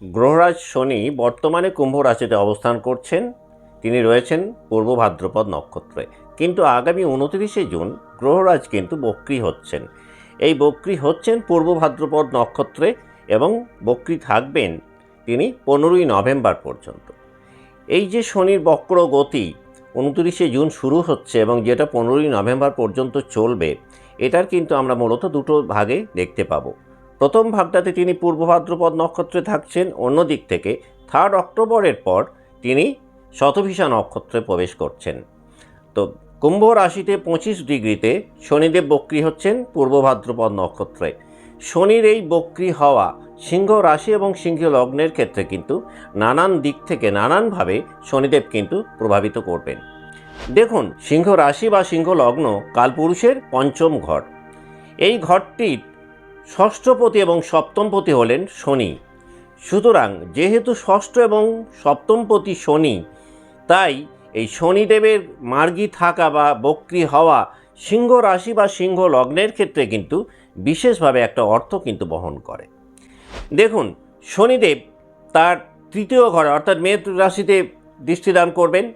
গ্রহরাজ শনি বর্তমানে কুম্ভ রাশিতে অবস্থান করছেন। তিনি রয়েছেন পূর্ব ভাদ্রপদ নক্ষত্রে। কিন্তু আগামী উনত্রিশে জুন গ্রহরাজ কিন্তু বক্রি হচ্ছেন। এই বক্রি হচ্ছেন পূর্ব ভাদ্রপদ নক্ষত্রে এবং বক্রি থাকবেন তিনি পনেরোই নভেম্বর পর্যন্ত। এই যে শনির বক্র গতি উনত্রিশে জুন শুরু হচ্ছে এবং যেটা পনেরোই নভেম্বর পর্যন্ত চলবে, এটার কিন্তু আমরা মূলত দুটো ভাগে দেখতে পাবো। প্রথম ভাগটাতে তিনি পূর্ব ভাদ্রপদ নক্ষত্রে থাকছেন অন্য দিক থেকে থার্ড অক্টোবরের পর তিনি শতভিষা নক্ষত্রে প্রবেশ করছেন। তো কুম্ভ রাশিতে পঁচিশ ডিগ্রিতে শনিদেব বক্রি হচ্ছেন পূর্ব ভাদ্রপদ নক্ষত্রে। শনির এই বক্রি হওয়া সিংহ রাশি এবং সিংহ লগ্নের ক্ষেত্রে কিন্তু নানান দিক থেকে নানানভাবে শনিদেব কিন্তু প্রভাবিত করবেন। দেখুন, সিংহ রাশি বা সিংহ লগ্ন কালপুরুষের পঞ্চম ঘর। এই ঘরটির ষষ্ঠপতি এবং সপ্তমপতি হলেন শনি। সুতরাং যেহেতু ষষ্ঠ এবং সপ্তমপতি শনি, তাই এই শনিদেবের মার্গী থাকা বা বক্রি হওয়া সিংহ রাশি বা সিংহ লগ্নের ক্ষেত্রে কিন্তু বিশেষভাবে একটা অর্থ কিন্তু বহন করে। দেখুন, শনিদেব তার তৃতীয় ঘরে অর্থাৎ মেষ রাশিতে দৃষ্টিদান করবেন।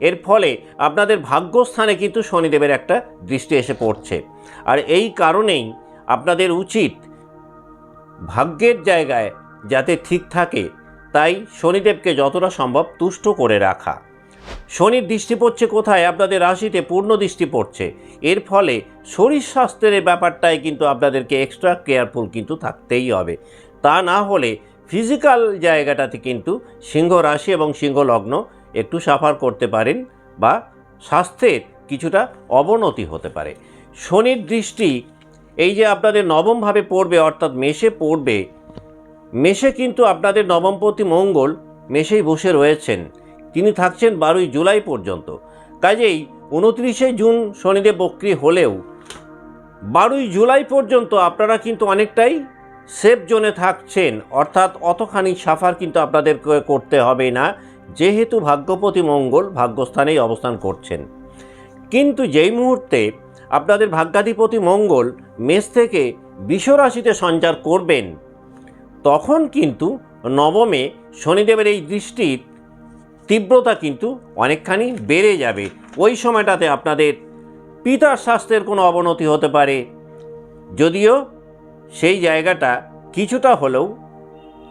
এর ফলে আপনাদের ভাগ্যস্থানে কিন্তু শনিদেবের একটা দৃষ্টি এসে পড়ছে। আর এই কারণেই আপনাদের উচিত ভাগ্যের জায়গায় যাতে ঠিক থাকে। তাই শনিদেবকে যতটা সম্ভব তুষ্ট করে রাখা। শনির দৃষ্টি পড়ছে কোথায়? আপনাদের রাশিতে পূর্ণ দৃষ্টি পড়ছে। এর ফলে শরীর স্বাস্থ্যের ব্যাপারটায় কিন্তু আপনাদেরকে এক্সট্রা কেয়ারফুল কিন্তু থাকতেই হবে। তা না হলে ফিজিক্যাল জায়গাটাতে কিন্তু সিংহ রাশি এবং সিংহ লগ্ন একটু সাফার করতে পারেন বা স্বাস্থ্যের কিছুটা অবনতি হতে পারে। শনির দৃষ্টি এই যে আপনাদের নবমভাবে পড়বে, অর্থাৎ মেষে পড়বে, মেষে কিন্তু আপনাদের নবমপতি মঙ্গল মেষেই বসে রয়েছেন। তিনি থাকছেন বারোই জুলাই পর্যন্ত। কাজেই উনত্রিশে জুন শনিদেব বক্রি হলেও বারোই জুলাই পর্যন্ত আপনারা কিন্তু অনেকটাই সেফ জোনে থাকছেন, অর্থাৎ অতখানি সাফার কিন্তু আপনাদের করতে হবে না, যেহেতু ভাগ্যপতি মঙ্গল ভাগ্যস্থানেই অবস্থান করছেন। কিন্তু যেই মুহূর্তে আপনাদের ভাগ্যাধিপতি মঙ্গল মেষ থেকে বিশ্বরাশিতে সঞ্চার করবেন। তখন কিন্তু নবমে শনিদেবের এই দৃষ্টির তীব্রতা কিন্তু অনেকখানি বেড়ে যাবে। ওই সময়টাতে আপনাদের পিতার স্বাস্থ্যের কোনো অবনতি হতে পারে। যদিও সেই জায়গাটা কিছুটা হলেও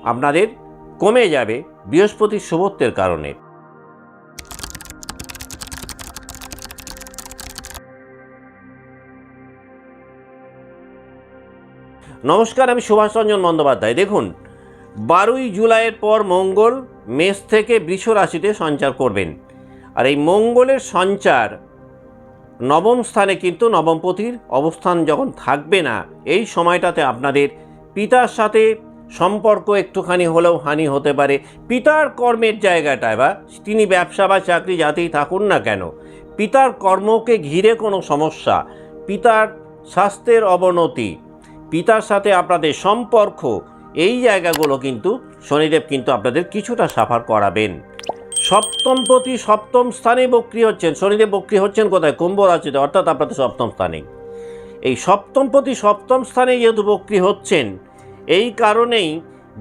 আপনাদের কমে যাবে বৃহস্পতির শুভত্বের কারণে। নমস্কার, আমি সুভাষ রঞ্জন বন্দ্যোপাধ্যায়। দেখুন, বারোই জুলাইয়ের পর মঙ্গল মেষ থেকে বৃষ রাশিতে সঞ্চার করবেন। আর এই মঙ্গলের সঞ্চার নবম স্থানে কিন্তু নবমপতির অবস্থান যখন থাকবে না, এই সময়টাতে আপনাদের পিতার সাথে সম্পর্ক একটুখানি হলেও হানি হতে পারে। পিতার কর্মের জায়গাটায় বা তিনি ব্যবসা বা চাকরি যাতেই থাকুন না কেন, পিতার কর্মকে ঘিরে কোনো সমস্যা, পিতার স্বাস্থ্যের অবনতি পিতার সাথে আপনাদের সম্পর্ক, এই জায়গাগুলো কিন্তু শনিদেব কিন্তু আপনাদের কিছুটা সাফার করাবেন। সপ্তম প্রতি সপ্তম স্থানে বক্রি হচ্ছেন। শনিদেব বক্রি হচ্ছেন কোথায়? কুম্ভ রাশিতে, অর্থাৎ আপনাদের সপ্তম স্থানে। এই সপ্তম প্রতি সপ্তম স্থানে যেহেতু বক্রি হচ্ছেন, এই কারণেই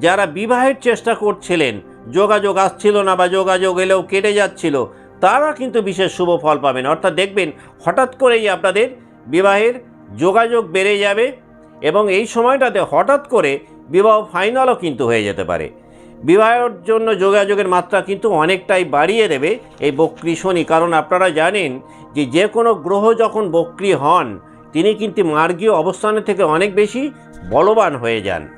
যারা বিবাহের চেষ্টা করছিলেন, যোগাযোগ আসছিল না বা যোগাযোগ এলেও কেটে যাচ্ছিল, তারা কিন্তু বিশেষ শুভ ফল পাবেন। অর্থাৎ দেখবেন, হঠাৎ করেই আপনাদের বিবাহের যোগাযোগ বেড়ে যাবে। এবং এই সময়টাতে হঠাৎ করে বিবাহ ফাইনালও কিন্তু হয়ে যেতে পারে। বিবাহের জন্য যোগাযোগের মাত্রা কিন্তু অনেকটাই বাড়িয়ে দেবে এই বক্রি শনি। কারণ আপনারা জানেন যে যে কোনো গ্রহ যখন বক্রি হন, তিনি কিন্তু মার্গীয় অবস্থানের থেকে অনেক বেশি বলবান হয়ে যান।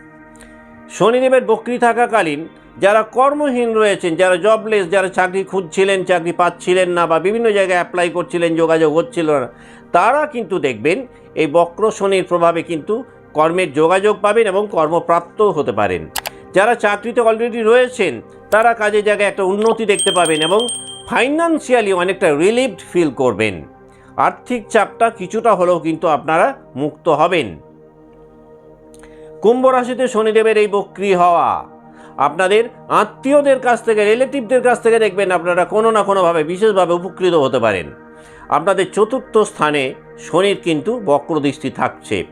শনিদেবের বক্রি থাকাকালীন যারা কর্মহীন রয়েছেন, যারা জবলেস যারা চাকরি খুঁজছিলেন, চাকরি পাচ্ছিলেন না বা বিভিন্ন জায়গায় অ্যাপ্লাই করছিলেন, যোগাযোগ হচ্ছিল না, তারা কিন্তু দেখবেন এই বক্র শনির প্রভাবে কিন্তু কর্মের যোগাযোগ পাবেন এবং কর্মপ্রাপ্ত হতে পারেন। যারা চাকরিতে অলরেডি রয়েছেন, তারা কাজের জায়গায় একটা উন্নতি দেখতে পাবেন এবং ফাইন্যান্সিয়ালি অনেকটা রিলিভড ফিল করবেন। আর্থিক চাপটা কিছুটা হলেও কিন্তু আপনারা মুক্ত হবেন। কুম্ভ রাশিতে শনিদেবের এই বক্রি হওয়া আপনাদের আত্মীয়দের কাছ থেকে, রিলেটিভদের কাছ থেকে দেখবেন আপনারা কোনো না কোনোভাবে বিশেষভাবে উপকৃত হতে পারেন। আপনাদের চতুর্থ স্থানে শনির কিন্তু বক্রদৃষ্টি থাকছে।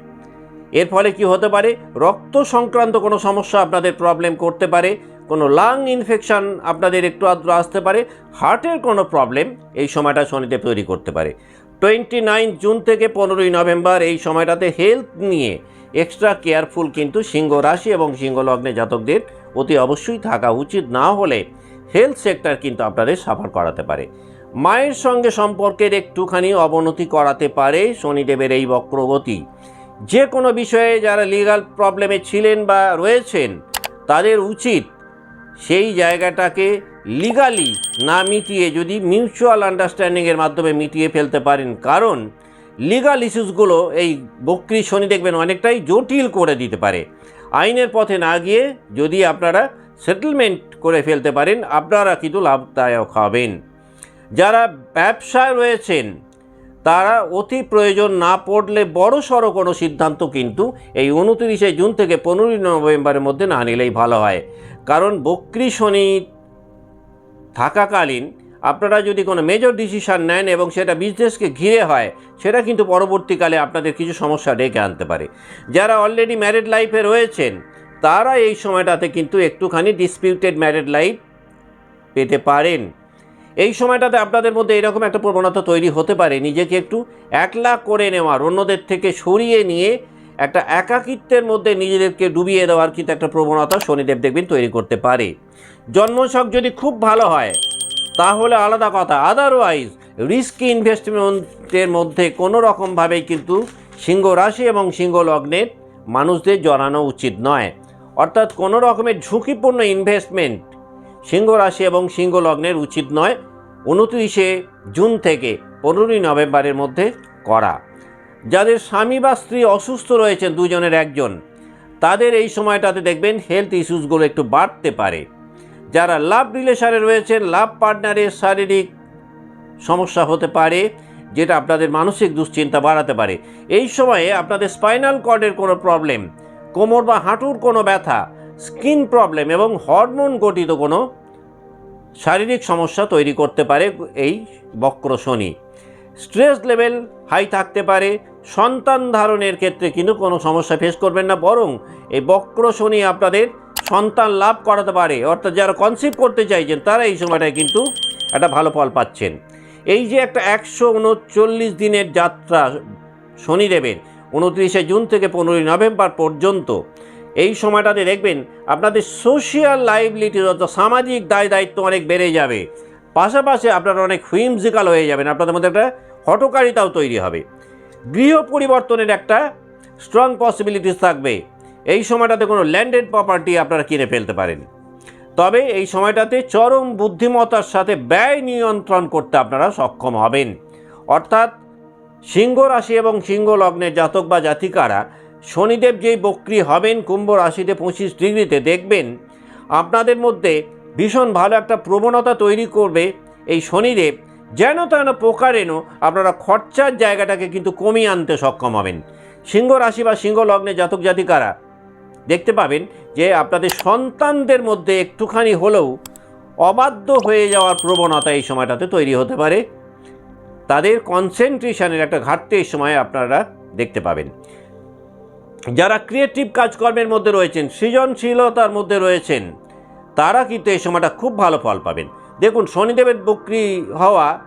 এর ফলে কি হতে পারে? রক্ত সংক্রান্ত কোনো সমস্যা আপনাদের প্রবলেম করতে পারে, কোনো লাং ইনফেকশন আপনাদের একটু আদ্র আসতে পারে হার্টের কোনো প্রবলেম এই সময়টা শনিদেব তৈরি করতে পারে। টোয়েন্টি নাইন জুন থেকে পনেরোই নভেম্বর এই সময়টাতে হেলথ নিয়ে এক্সট্রা কেয়ারফুল কিন্তু সিংহ রাশি এবং সিংহ লগ্নে জাতকদের অতি অবশ্যই থাকা উচিত না হলে হেলথ সেক্টর কিন্তু আপনাদের সাফার করাতে পারে। মায়ের সঙ্গে সম্পর্কের একটুখানি অবনতি করাতে পারে শনিদেবের এই বক্রগতি। যে কোনো বিষয়ে যারা লিগাল প্রবলেমে ছিলেন বা রয়েছেন, তাদের উচিত সেই জায়গাটাকে লিগালি না মিটিয়ে যদি মিউচুয়াল আন্ডারস্ট্যান্ডিংয়ের মাধ্যমে মিটিয়ে ফেলতে পারেন। কারণ লিগাল ইস্যুসগুলো এই বক্রি শনি দেখবেন অনেকটাই জটিল করে দিতে পারে। আইনের পথে না গিয়ে যদি আপনারা সেটেলমেন্ট করে ফেলতে পারেন, আপনারা কিন্তু লাভদায়ক হবেন। যারা ব্যবসায় রয়েছেন, তারা অতি প্রয়োজন না পড়লে বড় সড়ো কোনো সিদ্ধান্ত কিন্তু এই উনত্রিশে জুন থেকে পনেরোই নভেম্বরের মধ্যে না নিলেই ভালো হয়। কারণ বক্রি শনি থাকাকালীন আপনারা যদি কোনো মেজর ডিসিশান নেন এবং সেটা বিজনেসকে ঘিরে হয়, সেটা কিন্তু পরবর্তীকালে আপনাদের কিছু সমস্যা ডেকে আনতে পারে। যারা অলরেডি ম্যারিড লাইফে রয়েছেন, তারা এই সময়টাতে কিন্তু একটুখানি ডিসপিউটেড ম্যারিড লাইফ পেতে পারেন। এই সময়টাতে আপনাদের মধ্যে এরকম একটা প্রবণতা তৈরি হতে পারে, নিজেকে একটু একলা করে নেওয়ার, অন্যদের থেকে সরিয়ে নিয়ে একটা একাকিত্বের মধ্যে নিজেদেরকে ডুবিয়ে দেওয়ার কিন্তু একটা প্রবণতা শনিদেব দেখবেন তৈরি করতে পারে। জন্মছক যদি খুব ভালো হয় তাহলে আলাদা কথা। আদারওয়াইজ রিস্কি ইনভেস্টমেন্টের মধ্যে কোনো রকমভাবেই কিন্তু সিংহ রাশি এবং সিংহ লগ্নের মানুষদের জড়ানো উচিত নয়। অর্থাৎ কোনো রকমের ঝুঁকিপূর্ণ ইনভেস্টমেন্ট সিংহ রাশি এবং সিংহ লগ্নের উচিত নয় উনত্রিশে জুন থেকে পনেরোই নভেম্বরের মধ্যে করা। যাদের স্বামী বা স্ত্রী অসুস্থ রয়েছেন, দুজনের একজন, তাদের এই সময়টাতে দেখবেন হেলথ ইস্যুসগুলো একটু বাড়তে পারে। যারা লাভ রিলেশনে রয়েছেন, লাভ পার্টনারের শারীরিক সমস্যা হতে পারে, যেটা আপনাদের মানসিক দুশ্চিন্তা বাড়াতে পারে। এই সময়ে আপনাদের স্পাইনাল কর্ডের কোনো প্রবলেম, কোমর বা হাঁটুর কোনো ব্যথা, স্কিন প্রবলেম এবং হরমোন গঠিত কোনো শারীরিক সমস্যা তৈরি করতে পারে এই বক্র শনি। স্ট্রেস লেভেল হাই থাকতে পারে, সন্তান ধারণের ক্ষেত্রে কিন্তু কোনো সমস্যা ফেস করবেন না, বরং এই বক্র শনি আপনাদের সন্তান লাভ করাতে পারে, অর্থাৎ যারা কনসিভ করতে চাইছেন, তারা এই সময়টায় কিন্তু একটা ভালো ফল পাচ্ছেন। এই যে একটা একশো উনচল্লিশ দিনের যাত্রা শনিদেবের উনত্রিশে জুন থেকে পনেরোই নভেম্বর পর্যন্ত, এই সময়টাতে দেখবেন আপনাদের সোশিয়াল লাইবিলিটি অর্থাৎ সামাজিক দায় দায়িত্ব অনেক বেড়ে যাবে। পাশাপাশি আপনারা অনেক হুইমজিক্যাল হয়ে যাবেন, আপনাদের মধ্যে একটা হটকারিতাও তৈরি হবে। গৃহ পরিবর্তনের একটা স্ট্রং পসিবিলিটিস থাকবে। এই সময়টাতে কোনো ল্যান্ডেড প্রপার্টি আপনারা কিনে ফেলতে পারেন তবে এই সময়টাতে চরম বুদ্ধিমত্তার সাথে ব্যয় নিয়ন্ত্রণ করতে আপনারা সক্ষম হবেন। অর্থাৎ সিংহ রাশি এবং সিংহ লগ্নের জাতক বা জাতিকারা শনিদেব যেই বক্রি হবেন কুম্ভ রাশিতে পঁচিশ ডিগ্রিতে দেখবেন, আপনাদের মধ্যে ভীষণ ভালো একটা প্রবণতা তৈরি করবে এই শনিদেব। যেন তেন প্রকারেণ আপনারা খরচার জায়গাটাকে কিন্তু কমিয়ে আনতে সক্ষম হবেন। সিংহ রাশি বা সিংহ লগ্নে জাতক জাতিকারা দেখতে পাবেন যে আপনাদের সন্তানদের মধ্যে একটুখানি হলেও অবাধ্য হয়ে যাওয়ার প্রবণতা এই সময়টাতে তৈরি হতে পারে। তাদের কনসেন্ট্রেশনের একটা ঘাটতি এই সময়ে আপনারা দেখতে পাবেন। যারা ক্রিয়েটিভ কাজকর্মের মধ্যে রয়েছেন, সৃজনশীলতার মধ্যে রয়েছেন, তারা কিন্তু এই সময়টা খুব ভালো ফল পাবেন। দেখুন, শনিদেবের বক্রি হওয়া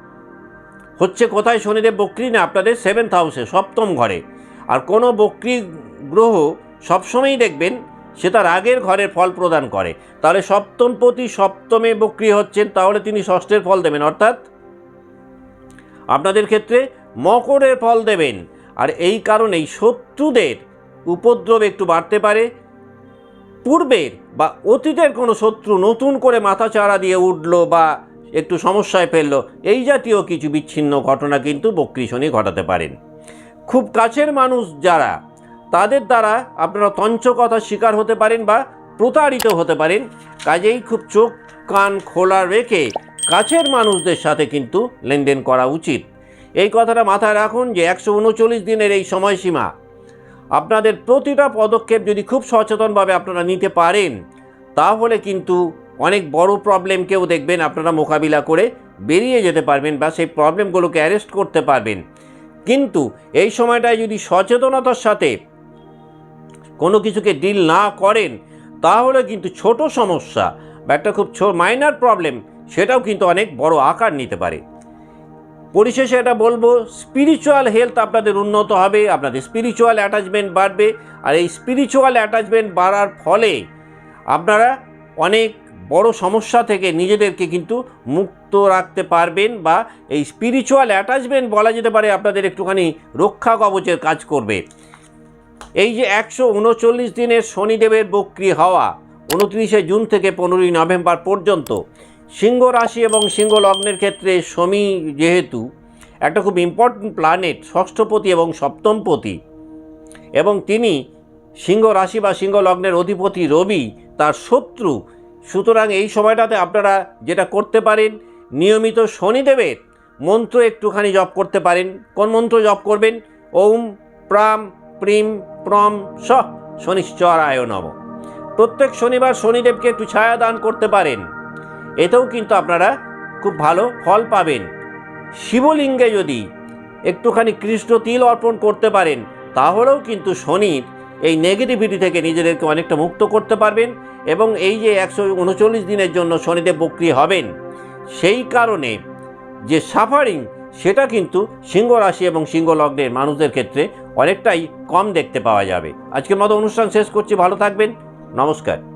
হচ্ছে কোথায়? শনিদেব বক্রি না, আপনাদের সেভেন্থ হাউসে সপ্তম ঘরে। আর কোনো বক্রি গ্রহ সবসময়ই দেখবেন সে তার আগের ঘরের ফল প্রদান করে। তাহলে সপ্তমপতি সপ্তমে বক্রি হচ্ছেন, তাহলে তিনি ষষ্ঠের ফল দেবেন, অর্থাৎ আপনাদের ক্ষেত্রে মকরের ফল দেবেন। আর এই কারণেই শত্রুদের উপদ্রব একটু বাড়তে পারে। পূর্বের বা অতীতের কোনো শত্রু নতুন করে মাথা চাড়া দিয়ে উঠল বা একটু সমস্যায় ফেলল, এই জাতীয় কিছু বিচ্ছিন্ন ঘটনা কিন্তু বক্রি শনি ঘটাতে পারেন। খুব কাছের মানুষ যারা তাদের দ্বারা আপনারা তঞ্চকতার শিকার হতে পারেন বা প্রতারিত হতে পারেন। কাজেই খুব চোখ, কান খোলা রেখে কাছের মানুষদের সাথে কিন্তু লেনদেন করা উচিত। এই কথাটা মাথায় রাখুন যে একশো উনচল্লিশ দিনের এই সময়সীমা। আপনাদের প্রতিটা পদক্ষেপ যদি খুব সচেতনভাবে আপনারা নিতে পারেন, তাহলে কিন্তু অনেক বড় প্রবলেমকেও দেখবেন, আপনারা মোকাবিলা করে বেরিয়ে যেতে পারবেন বা সেই প্রবলেমগুলোকে অ্যারেস্ট করতে পারবেন। কিন্তু এই সময়টায় যদি সচেতনতার সাথে কোনো কিছুকে ডিল না করেন, তাহলে কিন্তু ছোট সমস্যা। বা একটা খুব মাইনার প্রবলেম সেটাও কিন্তু অনেক বড় আকার নিতে পারে। পরিশেষে এটা বলব স্পিরিচুয়াল হেলথ আপনাদের উন্নত হবে, আপনাদের স্পিরিচুয়াল অ্যাটাচমেন্ট বাড়বে, আর এই স্পিরিচুয়াল অ্যাটাচমেন্ট বাড়ার ফলে আপনারা অনেক বড় সমস্যা থেকে নিজেদেরকে কিন্তু মুক্ত রাখতে পারবেন বা এই স্পিরিচুয়াল অ্যাটাচমেন্ট বলা যেতে পারে আপনাদের একটুখানি রক্ষা কবচের কাজ করবে। এই যে একশো উনচল্লিশ দিনের শনিদেবের বক্রি হওয়া, উনত্রিশে জুন থেকে পনেরোই নভেম্বর পর্যন্ত, সিংহ রাশি এবং সিংহ লগ্নের ক্ষেত্রে শনি যেহেতু একটা খুব ইম্পর্ট্যান্ট প্ল্যানেট ষষ্ঠপতি এবং সপ্তমপতি এবং তিনি সিংহ রাশি বা সিংহ লগ্নের অধিপতি রবি, তার শত্রু। সুতরাং এই সময়টাতে আপনারা যেটা করতে পারেন, নিয়মিত শনিদেবের মন্ত্র একটুখানি জপ করতে পারেন। কোন মন্ত্র জপ করবেন? ওম, প্রাম প্রিম, প্রম স শনিশ্চরায় নম। প্রত্যেক শনিবার শনিদেবকে একটু ছায়া দান করতে পারেন। এতেও কিন্তু আপনারা খুব ভালো ফল পাবেন। শিবলিঙ্গে যদি একটুখানি কৃষ্ণ তিল অর্পণ করতে পারেন, তাহলেও কিন্তু শনির এই নেগেটিভিটি থেকে নিজেদেরকে অনেকটা মুক্ত করতে পারবেন এবং এই যে একশো উনচল্লিশ দিনের জন্য শনিদেব বক্রি হবেন, সেই কারণে যে সাফারিং সেটা কিন্তু সিংহ রাশি এবং সিংহ লগ্নের মানুষদের ক্ষেত্রে অনেকটাই কম দেখতে পাওয়া যাবে। আজকের মতো অনুষ্ঠান শেষ করছি, ভালো থাকবেন, নমস্কার।